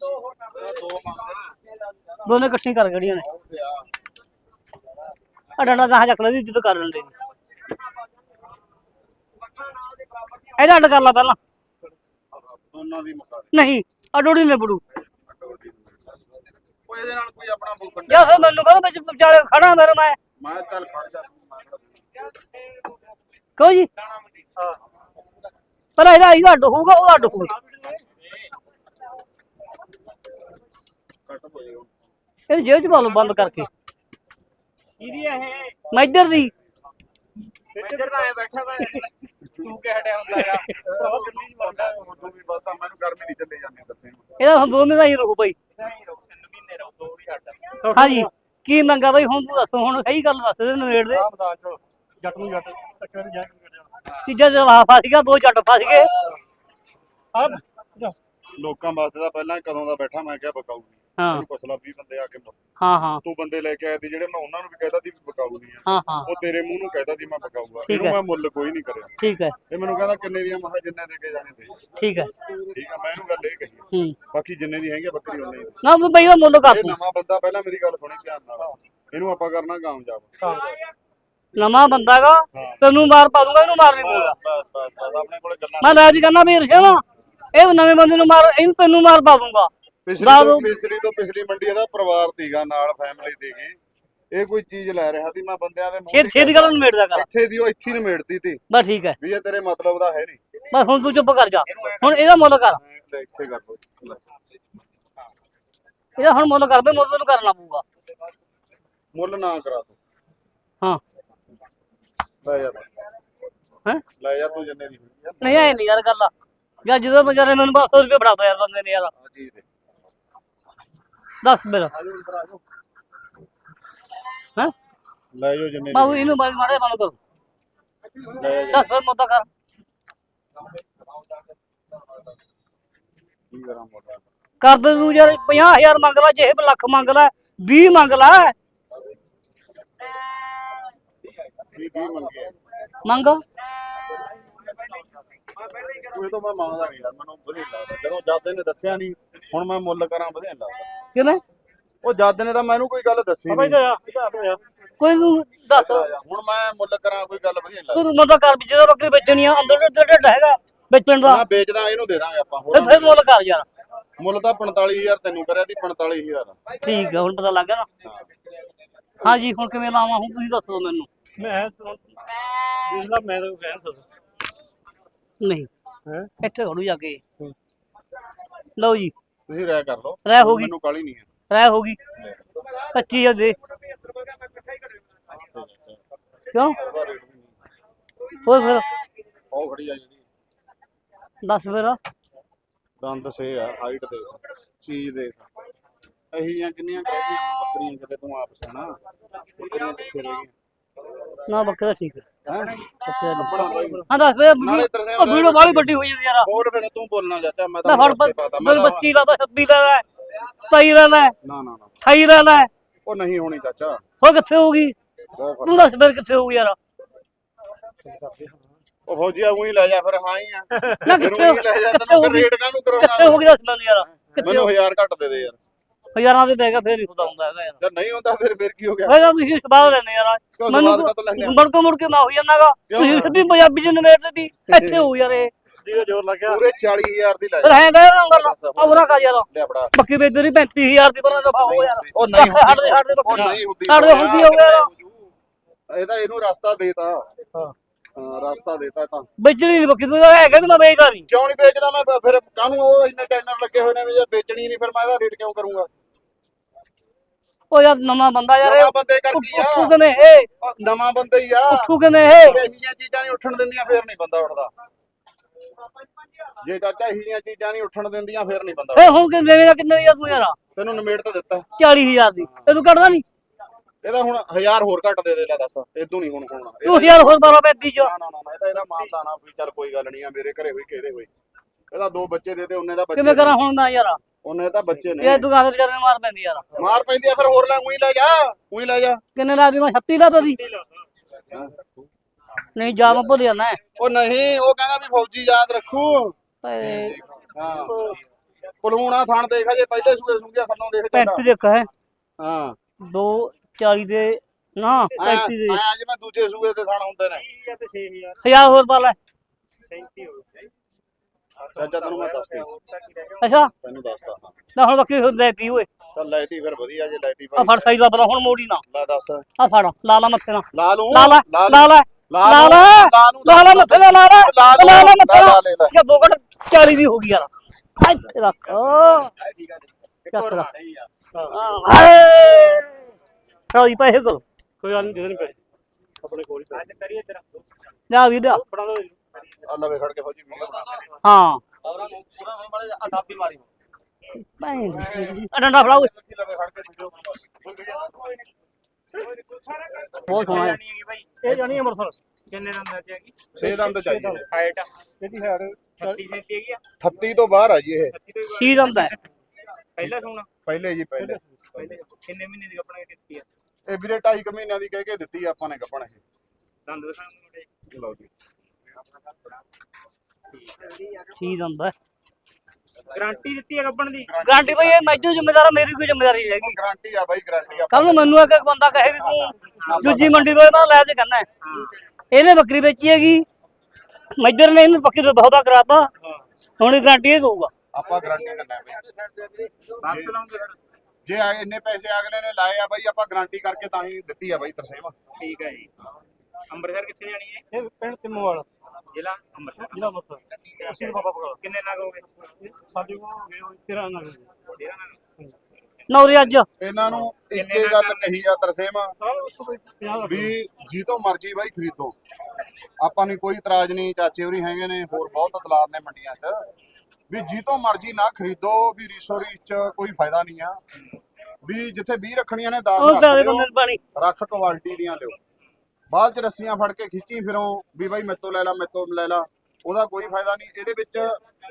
ਦੋ ਦੋਨੇ ਇਕੱਠੀ ਕਰ ਖੜੀਆਂ ਨੇ। ਆ ਡੰਡਾ ਗਾਹ ਚੱਕ ਲੈ ਦੀ ਜਦੋਂ ਕਰ ਲੈਂਦੇ ਇਹਦਾ ਅੱਡ ਕਰ ਲਾ ਪਹਿਲਾਂ। ਦੋਨਾਂ ਦੀ ਮੁਕਾ ਨਹੀਂ ਆ ਡੋੜੀ ਨੇ ਬੜੂ ਉਹ ਇਹਦੇ ਨਾਲ ਕੋਈ ਆਪਣਾ ਬੁੱਕ ਜਾਂ ਫਿਰ ਮੈਨੂੰ ਕਹਿੰਦਾ ਵਿੱਚ ਵਿਚਾਲੇ ਖੜਾ ਮੇਰੇ ਮੈਂ। ਮੈਂ ਚੱਲ ਖੜ ਜਾ। ਮੈਂ ਕਿਹੜਾ ਕਹੋ ਜੀ। ਪਰ ਇਹਦਾ ਇਹਦਾ ਅੱਡ ਹੋਊਗਾ ਉਹ ਅੱਡ ਹੋਊਗਾ। ਕੱਟ ਹੋ ਜਾਏਗਾ। ਇਹ ਜੇਬ ਚ ਪਾ ਲਓ ਬੰਦ ਕਰਕੇ। ਇਹਦੀ ਇਹ? ਮੈਂ ਇੱਧਰ ਦੀ। ਇੱਧਰ ਤਾਂ ਐ ਬੈਠਾ ਮੈਂ ਤੂੰ ਕਿ ਹਟਿਆ ਹੁੰਦਾ ਆ? ਉਹ ਕਿੰਨੀ ਵਾਰ ਉਦੋਂ ਵੀ ਬਾਤਾਂ ਮੈਨੂੰ ਗਰਮੀ ਨਹੀਂ ਚੱਲੇ ਜਾਂਦੀ ਦੱਸੇ ਇਹਦਾ ਹੁਣ ਦਾ ਹੀ ਰਹੂ ਬਈ। ਨਹੀਂ ਰੋ ਤਿੰਨ ਮਹੀਨੇ ਰੋ ਦੋ ਵੀ ਹਟ ਹਾਂਜੀ ਕੀ ਮੰਗਾ ਬਈ? ਹੁਣ ਤੂੰ ਦੱਸੋ ਹੁਣ ਸਹੀ ਗੱਲ ਦੱਸ ਦੇ ਨਵੇੜ ਦੇ। ਬਤਾ ਚੋ ਜੱਟ ਨੂੰ ਜੱਟ ਟੱਕਰ ਜਾ ਤੀਜਾ ਜਲਾ ਫਸ ਗਿਆ ਦੋ ਜੱਟ ਫਸ ਗਏ। ਆ ਲੋਕਾਂ ਵਾਸਤੇ ਤਾਂ ਪਹਿਲਾਂ ਕਦੋਂ ਦਾ ਬੈਠਾ ਮੈਂ ਕਿਹਾ ਬਕਾਊ ਨਹੀਂ ਹਾਂ ਪੁੱਛ ਲਾ 20 ਬੰਦੇ ਆ ਕੇ ਮੁੜ। ਹਾਂ ਹਾਂ। ਤੂੰ ਬੰਦੇ ਲੈ ਕੇ ਆਏ ਤੇ ਜਿਹੜੇ ਮੈਂ ਉਹਨਾਂ ਨੂੰ ਵੀ ਕਹਿਤਾ ਸੀ ਵੀ ਬਕਾਊ ਨਹੀਂ ਆ। ਹਾਂ ਹਾਂ। ਉਹ ਤੇਰੇ ਮੂੰਹ ਨੂੰ ਕਹਿਤਾ ਸੀ ਮੈਂ ਬਕਾਊਗਾ। ਠੀਕ ਇਹਨੂੰ ਹੈ। ਮੈਂ ਮੁੱਲ ਕੋਈ ਨਹੀਂ ਕਰਿਆ। ਠੀਕ ਹੈ। ਇਹ ਮੈਨੂੰ ਕਹਿੰਦਾ ਕਿੰਨੇ ਦੀਆਂ ਮਹਾ ਜਿੰਨੇ ਦੇ ਕੇ ਜਾਣੇ ਤੇ। ਠੀਕ ਹੈ। ਠੀਕ ਆ ਮੈਂ ਇਹਨੂੰ ਗੱਲ ਇਹ ਕਹੀ ਆ। ਹੂੰ। ਬਾਕੀ ਜਿੰਨੇ ਦੀ ਹੈਗੀ ਆ ਬੱਕਰੀ ਉਹਨੇ ਦੀ। ਨਾ ਬਈ ਦਾ ਮੁੱਲ ਕਰ ਇਹ ਤੂੰ। ਨਵਾਂ ਬੰਦਾ ਪਹਿਲਾਂ ਮੇਰੀ ਗੱਲ ਸੁਣੀ ਧਿਆਨ ਨਾਲ। ਇਹਨੂੰ ਆਪਾਂ ਕਰਨਾ ਕਾਮਯਾਬ। ਨਵਾਂ ਬੰਦਾਗਾ ਹਾਂ। ਤੈਨੂੰ ਮਾਰ ਪਾ ਦੂੰਗਾ ਇਹਨੂੰ ਮਾਰ ਨਹੀਂ ਦੂੰਗਾ। ਬਸ ਬਸ ਬਸ ਆਪਣੇ ਕੋਲੇ ਗੱਲਾਂ ਮੈਂ ਲੈ ਜੀ ਕਹਿੰਦਾ ਵੀ ਰਸ਼ੇ ਨਾ? ਇਹ ਨਵੇਂ ਬੰਦੇ ਨੂੰ ਮਾਰ ਇਹਨੂੰ ਤੈਨੂੰ ਮਾਰ ਪਾ ਦੂੰਗਾ। ਪਿਛਲੀ ਤੋਂ। ਪਿਛਲੀ ਤੋਂ ਪਿਛਲੀ ਮੰਡੀ ਇਹਦਾ ਪਰਿਵਾਰ ਤੀਗਾ ਨਾਲ ਫੈਮਿਲੀ ਤੀਗੀ ਇਹ ਕੋਈ ਚੀਜ਼ ਲੈ ਰਿਹਾ ਸੀ ਮੈਂ ਬੰਦਿਆਂ ਦੇ ਮੂੰਹ ਛੇ ਦੀ ਗੱਲ ਨਿਮੇੜਦਾ ਕਰ। ਇੱਥੇ ਦੀ ਉਹ ਇੱਥੇ ਹੀ ਨਿਮੇੜਤੀ ਤੀ ਬਸ ਠੀਕ ਹੈ। ਵੀ ਇਹ ਤੇਰੇ ਮਤਲਬ ਦਾ ਹੈ ਨਹੀਂ। ਬਸ ਹੁਣ ਤੂੰ ਚੁੱਪ ਕਰ ਜਾ। ਹੁਣ ਇਹਦਾ ਮੁੱਲ ਕਰ। ਇੱਥੇ ਕਰ ਲੋ ਇਹਦਾ ਹੁਣ ਮੁੱਲ ਕਰ ਦੇ ਮੁੱਲ ਤੈਨੂੰ ਕਰਨਾ ਪਊਗਾ। ਮੁੱਲ ਨਾ ਕਰਾ ਤੂੰ। ਹਾਂ। ਲੈ ਜਾ ਹੈ? ਲੈ ਜਾ ਤੂੰ ਜਿੰਨੇ ਦੀ ਨਹੀਂ ਐ ਨਹੀਂ ਯਾਰ ਗੱਲ ਯਾਰ ਜਦੋਂ ਵਿਚਾਰੇ ਮੈਨੂੰ ਬਸ 100 ਰੁਪਏ ਫੜਾ ਦੋ ਯਾਰ ਬੰਦੇ ਨੇ ਯਾਰ। ਆ ਚੀਜ਼ ਦੇ ਦੱਸ ਮੇਰਾ ਹੈ? ਲੈ ਜਾਓ ਜਿੰਨੇ ਬਾਬੂ ਇਹਨੂੰ ਬਾਈ ਮਾੜੇ ਬੰਦ ਕਰੋ। ਦੱਸ ਫਿਰ ਮੁੱਦਾ ਕਰ। ਕੀ ਕਰਾਂ ਮੋਟਾ ਕਰ ਦੇ ਤੂੰ ਯਾਰ 50000 ਮੰਗ ਲੈ ਜੇ ਲੱਖ ਮੰਗ ਲੈ 20 ਮੰਗ ਲੈ। ਕੀ ਕੀ ਮੰਗੇ। ਮੰਗ। ਇਹ ਤਾਂ ਮੈਂ ਮੰਗਦਾ ਨਹੀਂ ਯਾਰ ਮੈਨੂੰ ਵਧੀਆ ਲੱਗਦਾ। ਜਦੋਂ ਜਾਦੇ ਨੇ ਦੱਸਿਆ ਨਹੀਂ ਹੁਣ ਮੈਂ ਮੁੱਲ ਕਰਾਂ ਵਧੀਆ ਨੀ ਲੱਗਦਾ। ਕਿਵੇਂ ਉਹ ਜਾਦੇ ਨੇ ਤਾਂ ਮੈਨੂੰ ਕੋਈ ਗੱਲ ਦੱਸੀ ਨਹੀਂ। ਕੋਈ ਨੂੰ ਦੱਸ। ਹੁਣ ਮੈਂ ਮੁੱਲ ਕਰਾਂ ਕੋਈ ਗੱਲ ਵਧੀਆ ਨੀ ਲੱਗਦੀ। ਤੂੰ ਮੁੱਦਾ ਕਰ ਵੀ ਜਦੋਂ ਬੱਕਰੀ ਵੇਚਣੀ ਆ ਅੰਦਰ ਢਿੱਡ ਢਿੱਡ ਹੈਗਾ ਵੇਚਣ ਦਾ। ਨਾ ਵੇਚਦਾ ਇਹਨੂੰ ਦੇ ਦਾਂਗੇ ਆਪਾਂ ਤੇ ਹੋਰ ਫਿਰ ਮੁੱਲ ਕਰ ਯਾਰ। ਮੁੱਲ ਤਾਂ 45000 ਤੈਨੂੰ ਕਰਿਆ ਦੀ 45000 ਠੀਕ ਹੈ ਹੁਣ ਪਤਾ ਲੱਗ ਗਿਆ ਨਾ। ਹਾਂਜੀ ਹੁਣ ਕਿਵੇਂ ਲਾਵਾਂ ਹੁਣ ਤੁਸੀਂ ਦੱਸੋ ਮੈਨੂੰ। ਮੈਂ ਦੇਖ ਲਾ ਮੈਂ ਤਾਂ ਕਹਿਣ ਸਕਦਾ ਨਹੀਂ। ਹੈ? ਇੱਥੇ ਖੜੂ ਜਾ ਕੇ। ਲਓ ਜੀ। ਤੁਸੀਂ ਰਾਇ ਕਰ ਲਓ। ਰਾਇ ਹੋ ਗਈ। ਮੈਨੂੰ ਕਾਲੀ ਨਹੀਂ ਹੈ। ਰਹਿ ਹੋ ਗਈ। 25000 ਦੇ। ਕਿਉਂ? ਹੋਰ ਫਿਰ? ਉਹ ਖੜੀ ਆ ਜਿਹੜੀ। ਦੱਸ ਫਿਰ। ਦੰਦ ਸੇ ਆ ਹਾਈਟ ਦੇ ਚੀਜ਼ ਦੇ ਅਹੀ ਜਾਂ ਕਿੰਨੀਆਂ ਕਹਿ ਬੱਕਰੀਆਂ ਕਿਤੇ ਤੂੰ ਆਪ ਸਿਆਣਾ। ਬੱਕਰੀਆਂ ਪਿੱਛੇ ਰਹਿ ਗਈਆਂ? ਨਾ ਬੱਕਰਾ ਠੀਕ। ਹੈ? ਹੈਂ? ਦੱਸ ਤਰਸੇ ਉਹ ਵੀਡੀਓ ਬਾਲੀ ਵੱਡੀ ਹੋਈ ਜਾਂਦੀ ਯਾਰ। ਬੋਲ ਤੂੰ ਬੋਲਣਾ ਚਾਹਤਾ ਮੈਂ ਤਾਂ ਫੜ 25 ਲਾਦਾ 26 ਲਾਦਾ 27 ਲਾਦਾ ਨਾ ਨਾ ਨਾ। 28 ਲਾਦਾ ਉਹ ਨਹੀਂ ਹੋਣੀ ਚਾਚਾ। ਹੋ ਕਿੱਥੇ ਹੋਊਗੀ ਤੂੰ ਦੱਸ ਫਿਰ ਕਿੱਥੇ ਹੋਊਗੀ ਯਾਰ। ਉਹ ਫੌਜੀਆ ਉਹੀ ਲੈ ਜਾ ਫਿਰ ਹਾਂ ਹੀ ਆ। ਨਾ ਕਿੱਥੇ ਲੈ ਜਾ ਕਿੱਥੇ ਤੈਨੂੰ ਰੇਟ ਕਾਹਨੂੰ ਕਿੱਥੇ ਕਰਾਉਣਾ ਹੋਊਗੀ ਦੱਸ ਮੈਨੂੰ ਯਾਰ। ਕਿੱਥੇ ਮੈਨੂੰ 1000 ਘੱਟ ਦੇ ਦੇ ਯਾਰ। ਹਜ਼ਾਰਾਂ ਦੇ ਦੇਗਾ ਫੇਰ ਨਹੀਂ ਖੁਦਾ ਹੁੰਦਾ ਹੈਗਾ ਯਾਰ। ਜੇ ਨਹੀਂ ਹੁੰਦਾ ਫਿਰ ਫਿਰ ਕੀ ਹੋ ਗਿਆ? ਫੇਰ ਤਾਂ ਤੁਸੀਂ ਸਵਾਦ ਲੈਣੇ ਯਾਰ। ਮੈਨੂੰ? ਮੁੜ ਕੇ ਮੁੜ ਕੇ ਮੈਂ ਹੋਈ ਜਾਂਦਾਗਾ? ਤੁਸੀਂ ਸਿੱਧੀ ਪੰਜਾਬੀ ਚ ਨਵੇੜ ਦਿੱਤੀ। ਇੱਥੇ ਹੋਊ ਯਾਰ ਇਹ। ਜਿਹਦਾ ਜ਼ੋਰ ਲੱਗਿਆ। ਪੂਰੇ 40000 ਦੀ ਲੈ ਫਿਰ ਕਹਿ ਰਹਾ ਗੱਲ ਆ ਬੁਰਾ ਕਰ ਯਾਰ। ਬੱਕੀ ਵੇਚਦੇ ਦੀ 35000 ਦੀ ਬਣਾ ਦਫਾ ਹੋ ਯਾਰ। ਉਹ ਨਹੀਂ ਹੁੰਦੀ। ਹਟ ਦੇ ਬੱਕਰੀ ਨਹੀਂ ਹੁੰਦੀ। ਹਟ ਦੇ ਹੁੰਦੀ ਹੋ ਗਿਆ ਇਹ ਤਾਂ ਇਹਨੂੰ ਰਸਤਾ ਦੇਤਾ। ਹਾਂ। ਹਾਂ ਰਸਤਾ ਦੇਤਾ ਤਾਂ। ਵੇਚਣੀ ਨਹੀਂ ਬੱਕੀ ਤੂੰ ਹੈਗਾ ਨਹੀਂ ਮੈਂ ਵੇਚਦਾ ਨਹੀਂ। ਕਿਉਂ ਨਹੀਂ ਵੇਚਦਾ? ਮੈਂ ਫਿਰ ਕਾਹਨੂੰ ਉਹ ਇੰਨੇ ਚੈਨਲ ਲੱਗੇ ਹੋਏ ਨੇ ਵੀ ਜੇ ਵੇਚਣੀ ਨਹੀਂ ਫਿਰ ਮੈਂ ਇਹਦਾ ਰੇਟ ਕਿਉਂ ਕਰੂੰਗਾ? ਉਹ ਯਾਰ ਨਵਾਂ ਬੰਦਾ ਯਾਰ ਨਵਾਂ ਬੰਦੇ ਕਰ ਕੀ ਉੱਠੂ ਆ। ਕਿਵੇਂ ਇਹ? ਨਵਾਂ ਬੰਦਾ ਹੀ ਆ। ਉੱਠੂ ਕਿਵੇਂ ਇਹ? ਇਹੋ ਚੀਜ਼ਾਂ ਨਹੀਂ ਉੱਠਣ ਦਿੰਦੀਆਂ ਫਿਰ ਨਹੀਂ ਬੰਦਾ ਉੱਠਦਾ। ਜੇ ਚਾਚਾ ਇਹੋ ਜਿਹੀਆਂ ਚੀਜ਼ਾਂ ਨਹੀਂ ਉੱਠਣ ਦਿੰਦੀਆਂ ਫਿਰ ਨਹੀਂ ਬੰਦਾ ਫੇ ਹੁਣ ਕਿ ਦੇਵੇਂਗਾ ਕਿੰਨੇ ਯਾਰ ਤੂੰ ਯਾਰ? ਤੈਨੂੰ ਨਿਮੇੜ ਤਾਂ ਦਿੱਤਾ। 40000 ਦੀ। ਇਹ ਤੂੰ ਕੱਢਦਾ ਨਹੀਂ? ਇਹਦਾ ਹੁਣ 1000 ਹੋਰ ਘੱਟ ਦੇ ਦੇ ਲੈ ਦੱਸ। ਇਦੋਂ ਨਹੀਂ ਹੁਣ ਹੋਣਾ। ਤੂੰ ਯਾਰ ਹੋਰ 12 35 ਚ। ਨਾ ਨਾ ਨਾ ਇਹ ਤਾਂ ਇਹਦਾ ਮਾਨਤਾ ਨਾ ਵੀ ਚੱਲ ਕੋਈ ਗੱਲ ਨਹੀਂ ਆ ਮੇਰੇ ਘਰੇ ਹੋਈ ਕਿਹਦੇ ਹੋਈ। ਇਹਦਾ ਦੋ ਬੱਚੇ ਦੇ ਤੇ ਉਹਨੇ ਦਾ ਬੱਚੇ ਕਿਵੇਂ ਕਰਾਂ ਹੁਣ ਮੈਂ ਯਾਰ? ਉਹਨੇ ਤਾਂ ਬੱਚੇ ਨੇ। ਇਹ ਦੁਕਾਨ ਤੇ ਕਰਨ ਮਾਰ ਪੈਂਦੀ ਯਾਰ। ਮਾਰ ਪੈਂਦੀ ਆ ਫਿਰ ਹੋਰ ਲੈ ਉਹੀ ਲੈ ਜਾ ਉਹੀ ਲੈ ਜਾ। ਕਿੰਨੇ ਲਾ ਦੀ ਮੈਂ 36 ਲਾ ਤਾ ਦੀ। ਨਹੀਂ ਜਾ ਮੈਂ ਭੁੱਲ ਜਾਣਾ। ਉਹ ਨਹੀਂ ਉਹ ਕਹਿੰਦਾ ਵੀ ਫੌਜੀ ਯਾਦ ਰੱਖੂ। ਪਰ ਹਾਂ। ਪਲੂਣਾ ਥਣ ਦੇਖ ਜੇ ਪਹਿਲੇ ਸੂਏ ਸੁੰਘਿਆ ਥੱਲੋਂ ਦੇਖ ਚੱਲਦਾ 35 ਦੇ ਕਹੇ ਹਾਂ। 2 40 ਦੇ ਨਾ 35 ਦੇ। ਆਇਆ ਜਿਵੇਂ ਦੂਜੇ ਸੂਏ ਤੇ ਥਣ ਹੁੰਦੇ ਨੇ। ਤੇ 6000 ਹਜ਼ਾਰ। ਹੋਰ ਪਾ ਲੈ। 37 ਹੋ ਗਏ ਚਾਚਾ ਤੈਨੂੰ ਮੈਂ ਦੱਸਦੀ। ਅੱਛਾ। ਤੈਨੂੰ ਦੱਸਦਾ ਹਾਂ। ਨਾ ਹੁਣ ਬੱਕੀ ਲੈ ਪੀ ਓਏ ਚੱਲ ਲੈਤੀ ਫਿਰ ਵਧੀਆ ਜੇ ਲੈਤੀ ਆ ਫੜ ਸਾਈ ਦਾ ਬਰਾ ਹੁਣ ਮੋੜੀ ਨਾ। ਲੈ ਦੱਸ। ਆ ਫੜ ਲਾ ਲਾ ਮੱਥੇ ਨਾਲ। ਲਾ ਲੂੰ। ਲਾ ਲਾ ਲਾ ਲਾ ਲਾ। ਲਾ ਲਾ ਲਾ ਲੂੰ, ਲਾ ਲਾ ਮੱਥੇ ਨਾਲ ਲਾ ਲਾ। ਲਾ ਲੂੰ, ਮੱਥੇ ਨਾਲ। ਇਹ ਦੋ ਘੰਟ 40 ਦੀ ਹੋ ਗਈ ਯਾਰ। ਇੱਥੇ ਰੱਖ ਠੀਕ ਆ ਚੱਕ ਆ। ਹਾਏ! ਚਲੋ ਜੀ ਪੈਸੇ ਕੋਈ ਗੱਲ ਨਹੀਂ ਦੇ ਦੇਣ ਪਏ ਆਪਣੇ ਕੋਲ ਹੀ ਅੱਜ ਕਰੀਏ ਤੇਰਾ। ਲਿਆ ਵੀ ਲਿਆ। ਫੜਾ ਦੋ ਆ ਲਵੇ ਖੜ ਕੇ ਫੌਜੀ ਵੀਡੀਓ ਬਣਾ ਹਾਂ। ਔਰਾਂ ਨੂੰ ਪੂਰਾ ਹੋਏ ਮਾੜੇ ਆ ਥਾਪੀ ਮਾਰੀ ਭੈਣ ਆ ਡੰਡਾ ਫੜਾ ਓਏ ਲਵੇ ਖੜ ਕੇ ਵੀਡੀਓ ਬਹੁਤ ਸੋਹਣਾ ਹੈ। ਨਹੀਂ ਹੈਗੀ ਭਾਈ ਇਹ ਜਾਣੀ ਅੰਮ੍ਰਿਤਸਰ। ਕਿੰਨੇ ਦੰਦਾਂ ਚ ਹੈਗੀ ਛੇ ਦੰਦ ਚਾਹੀਦੇ ਨੇ। ਹਾਈਟ ਇਹਦੀ ਹੈਡ 36 37 ਹੈਗੀ ਆ? 38 ਤੋਂ ਬਾਹਰ ਆ ਜੀ ਇਹ। 36 ਤੋਂ ਵੀ ਕੀ ਦੰਦਾ ਹੈ। ਪਹਿਲਾ ਸੋਣਾ। ਪਹਿਲੇ ਜੀ ਪਹਿਲੇ। ਪਹਿਲੇ ਕਿੰਨੇ ਮਹੀਨੇ ਦੀ ਕੱਪੜੇ ਦਿੱਤੀ ਆ? ਇਹ ਵੀਰੇ 2.5 ਮਹੀਨਿਆਂ ਦੀ ਕਹਿ ਕੇ ਦਿੱਤੀ ਆ ਆਪਾਂ ਨੇ ਗੱਪਣ ਇਹ। ਦੰਦ ਦਿਖਾਉਣ ਮੁੰਡੇ। ਲਓ ਜੀ। ਕੀ ਦੰਦਾ ਹੈ ਗਾਰੰਟੀ ਦਿੱਤੀ ਆ ਕੱਪਣ ਦੀ? ਗਾਰੰਟੀ ਭਾਈ ਇਹ ਮੈਜੂ ਜ਼ਿੰਮੇਦਾਰ ਮੇਰੀ ਕੋਈ ਜ਼ਿੰਮੇਦਾਰੀ ਨਹੀਂ ਹੈਗੀ। ਗਾਰੰਟੀ ਆ ਬਾਈ ਗਾਰੰਟੀ ਆ। ਕੱਲ ਨੂੰ ਮੈਨੂੰ ਇੱਕ ਬੰਦਾ ਕਹੇ ਵੀ ਤੂੰ ਦੂਜੀ ਮੰਡੀ ਤੋਂ ਨਾ ਲੈ ਤੇ ਕਰਨਾ। ਇਹਨੇ ਬੱਕਰੀ ਵੇਚੀ ਹੈਗੀ। ਮੈਜਰ ਨੇ ਇਹਨੂੰ ਬੱਕਰੀ ਤੋਂ ਬਹੁਤਾ ਕਰਾਤਾ। ਹੁਣ ਇਹ ਗਾਰੰਟੀ ਇਹ ਦਊਗਾ। ਆਪਾਂ ਗਾਰੰਟੀ ਦਿੰਦੇ ਆ ਬਾਈ। ਵਾਪਸ ਲਾਉਂਗੇ ਫਿਰ। ਜੇ ਆ- ਇੰਨੇ ਪੈਸੇ ਅਗਲੇ ਨੇ ਲਾਏ ਆ ਬਾਈ ਆਪਾਂ ਗਾਰੰਟੀ ਕਰਕੇ ਤਾਂ ਹੀ ਦਿੱਤੀ ਆ ਬਾਈ ਤਰਸੇਮ। ਠੀਕ ਹੈ ਜੀ। ਅੰਮ੍ਰਿਤਸਰ ਕਿੱਥੇ ਜਾਣੀ ਹੈ? ਇਹ ਪਿੰਡ ਤਿੰਮੋਵਾਲ। ਜ਼ਿਲ੍ਹਾ ਅੰਮ੍ਰਿਤਸਰ। ਜ਼ਿਲ੍ਹਾ ਅੰਮ੍ਰਿਤਸਰ। ਅਸੀਂ ਬਾਬਾ ਬਗਾਲ ਕਿੰਨੇ ਨਗ ਹੋ ਗਏ? ਸਾਡੇ ਕੋਲ ਹੋ ਗਏ 13 ਨਗਰ ਤੇਰਾਂ ਨਗ। ਨੌਰੇ ਅੱਜ। ਇਹਨਾਂ ਨੂੰ ਇੱਕੇ ਗੱਲ ਕਹੀ ਆ ਤਰਸੇਮ ਉਸ ਤੋਂ ਕੋਈ 50 ਲੱਖ ਵੀ ਜੀ ਤੋਂ ਮਰਜ਼ੀ ਬਾਈ ਖਰੀਦੋ। ਆਪਾਂ ਨੂੰ ਕੋਈ ਇਤਰਾਜ਼ ਨਹੀਂ ਚਾਚੇ ਹੋਰੀ ਹੈਗੇ ਨੇ ਹੋਰ ਬਹੁਤ ਨੇ ਮੰਡੀਆਂ 'ਚ। ਵੀ ਜੀ ਤੋਂ ਮਰਜ਼ੀ ਨਾ ਖਰੀਦੋ ਵੀ ਰੀਸੋ ਰੀਸ 'ਚ ਕੋਈ ਫਾਇਦਾ ਨਹੀਂ ਆ। ਵੀ ਜਿੱਥੇ 20 ਰੱਖਣੀਆਂ ਨੇ 10 ਉਹ ਰੱਖ ਲਿਓ, ਰੱਖ ਕੁਆਲਿਟੀ ਦੀਆਂ ਲਿਓ। ਬਾਅਦ 'ਚ ਰੱਸੀਆਂ ਫੜ ਕੇ ਖਿੱਚੀ ਫਿਰੋ ਵੀ ਬਾਈ ਮੇਤੋਂ ਲੈ ਲਾ ਮੇਤੋਂ ਲੈ ਲਾ। ਉਹਦਾ ਕੋਈ ਫਾਇਦਾ ਨਹੀਂ। ਇਹਦੇ ਵਿੱਚ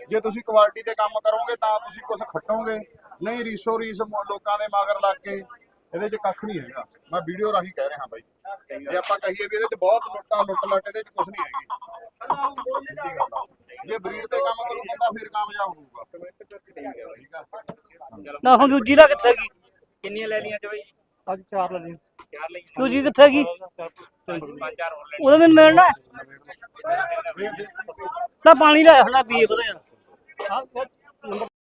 ਜੇ ਤੁਸੀਂ ਕੁਆਲਿਟੀ ਤੇ ਕੰਮ ਕਰੋਗੇ ਤਾਂ ਤੁਸੀਂ ਕੁਝ ਖੱਟੋਗੇ। ਨਹੀਂ ਰੀਸੋ ਰੀਸ ਲੋਕਾਂ ਦੇ ਮਗਰ ਲੱਗ ਕੇ ਇਹਦੇ 'ਚ ਕੱਖ ਨਹੀਂ ਹੈਗਾ। ਮੈਂ ਵੀਡੀਓ ਰਾਹੀਂ ਕਹਿ ਰਿਹਾ ਬਾਈ। ਜੇ ਆਪਾਂ ਕਹੀਏ ਵੀ ਇਹਦੇ 'ਚ ਬਹੁਤ ਲੁੱਟਾ ਲੁੱਟ ਲੱਟ ਇਹਦੇ 'ਚ ਕੁਝ ਨਹੀਂ ਹੈਗੀ। ਜੇ ਬਰੀਡ ਤੇ ਕੰਮ ਕਰੂ ਬੰਦਾ ਫਿਰ ਕਾਮਯਾਬ ਹੋਊਗਾ। ਨਾ ਹੁਣ ਦੂਜੀ ਦਾ ਕਿੱਥੇ ਗਈ ਕਿੰਨੀਆਂ ਲੈ ਲਈਆਂ ਚ ਬਾਈ? ਅੱਜ ਚਾਰ ਲੱਗੇ ਚਾਰ ਲਈ ਦੂਜੀ ਕਿੱਥੇ ਗਈ? ਉਹਦੇ ਦਿਨ ਮਿਲਣਾ। ਹੈ? ਪਾਣੀ ਲੈ ਹਣਾ ਬੀਬ ਦੇ ਯਾਰ।